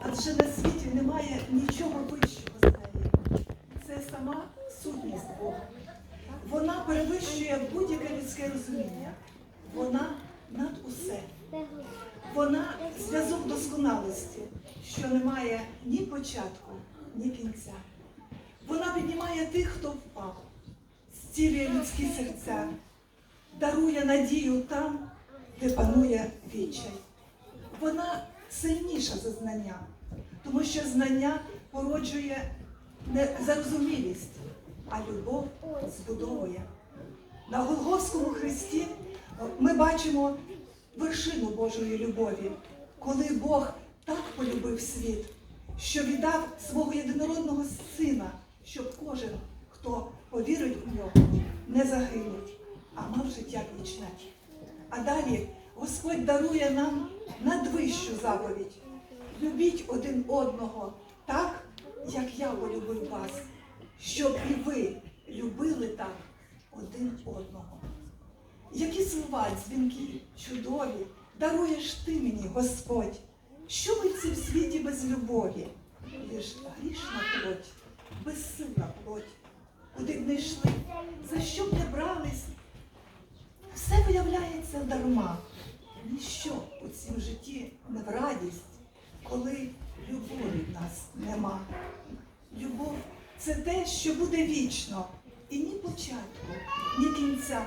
адже на світі немає нічого вищого з неї. Це сама сутність Бога. Вона перевищує будь-яке людське розуміння. Вона над усе. Вона зв'язок досконалості, що не має ні початку, ні кінця. Вона піднімає тих, хто впав, зцілює людські серця, дарує надію там, де панує відчай. Вона сильніша за знання, тому що знання породжує не зарозумілість, а любов збудовує. На Голгофському хресті ми бачимо вершину Божої любові, коли Бог так полюбив світ, що віддав свого єдинородного сина, щоб кожен, хто повірить у нього, не загинув, а мав життя вічне. А далі Господь дарує нам надвищу заповідь. Любіть один одного так, як я полюбив вас, щоб і ви любили так один одного. Які слова, дзвінки, чудові, даруєш ти мені, Господь, що ми в цім світі без любові? Лиш грішна плоть, безсилна плоть, куди б не йшли, за що б не брались, все виявляється дарма. Ніщо у цім житті не в радість, коли любові в нас нема. Любов це те, що буде вічно, і ні початку, ні кінця.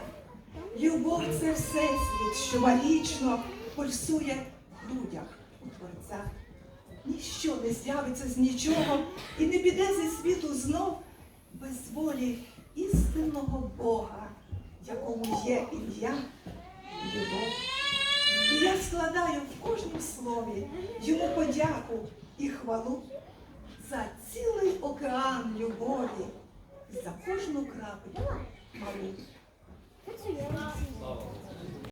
Любов це всесвіт, що магічно пульсує в грудях у Творця. Ніщо не з'явиться з нічого і не піде зі світу знов без волі істинного Бога, якому є ім'я любов. Я складаю в кожнім слові йому подяку і хвалу за цілий океан любові, за кожну краплю малу.